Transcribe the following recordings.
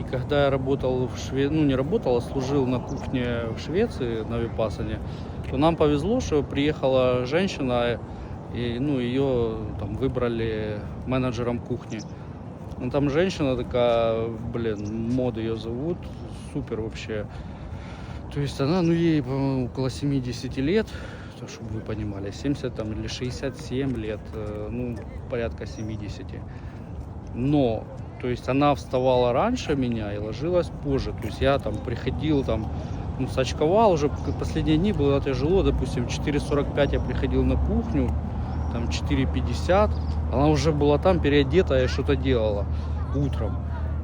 И когда я работал в Швеции, ну не работал, а служил на кухне в Швеции, на Випасане, то нам повезло, что приехала женщина, и ну, ее там выбрали менеджером кухни. Ну, там женщина такая, блин, мод ее зовут, супер вообще. То есть она, ну ей, по-моему, около 70 лет, то, чтобы вы понимали, 70 там, или 67 лет, э, ну, порядка 70. Но, то есть она вставала раньше меня и ложилась позже. То есть я там приходил, там, ну, сочковал уже, последние дни было тяжело, допустим, 4.45 я приходил на кухню, там 4.50, она уже была там переодетая и что-то делала утром.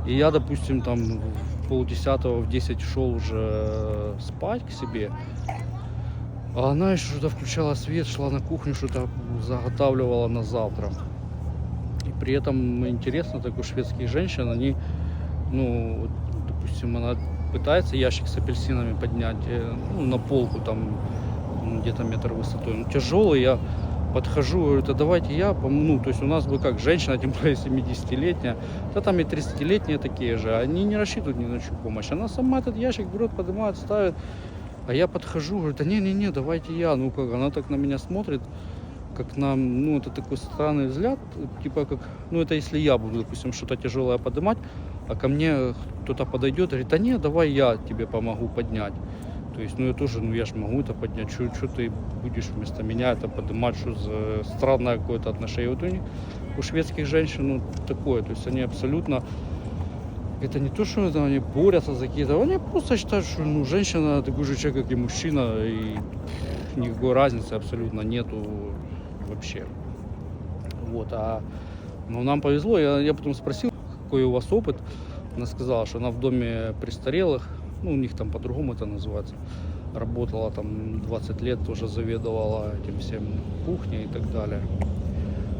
И я, допустим, там в полдесятого, в 10 шел уже спать к себе, а она еще что-то включала свет, шла на кухню, что-то заготавливала на завтра. При этом интересно, так у шведских женщин, они, ну, допустим, она пытается ящик с апельсинами поднять э, ну, на полку там м, где-то метр высотой. Ну, тяжелый, я подхожу, говорю, да давайте я, пом-». ну, то есть у нас бы как женщина, тем более 70-летняя, да там и 30-летние такие же, они не рассчитывают ни на чью помощь. Она сама этот ящик берет, поднимает, ставит, а я подхожу, говорю, да не-не-не, давайте я. Ну как, она так на меня смотрит, как на, ну это такой странный взгляд, типа как, ну это если я буду, допустим, что-то тяжелое поднимать, а ко мне кто-то подойдет, говорит, да не, давай я тебе помогу поднять. То есть, ну я тоже, ну я ж могу это поднять, что ты будешь вместо меня это поднимать, что за странное какое-то отношение. Вот у них, у шведских женщин, ну такое, то есть они абсолютно это не то, что это они борются за какие-то, они просто считают, что ну, женщина такой же человек, как и мужчина, и никакой разницы абсолютно нету вообще. Вот, а ну, нам повезло, я, я потом спросил, какой у вас опыт. Она сказала, что она в доме престарелых, ну, у них там по-другому это называется, работала там 20 лет, тоже заведовала этим всем кухней и так далее.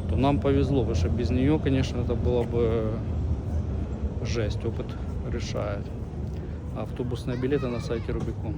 То нам повезло, потому что без нее, конечно, это было бы жесть, опыт решает. Автобусные билеты на сайте Рубикон.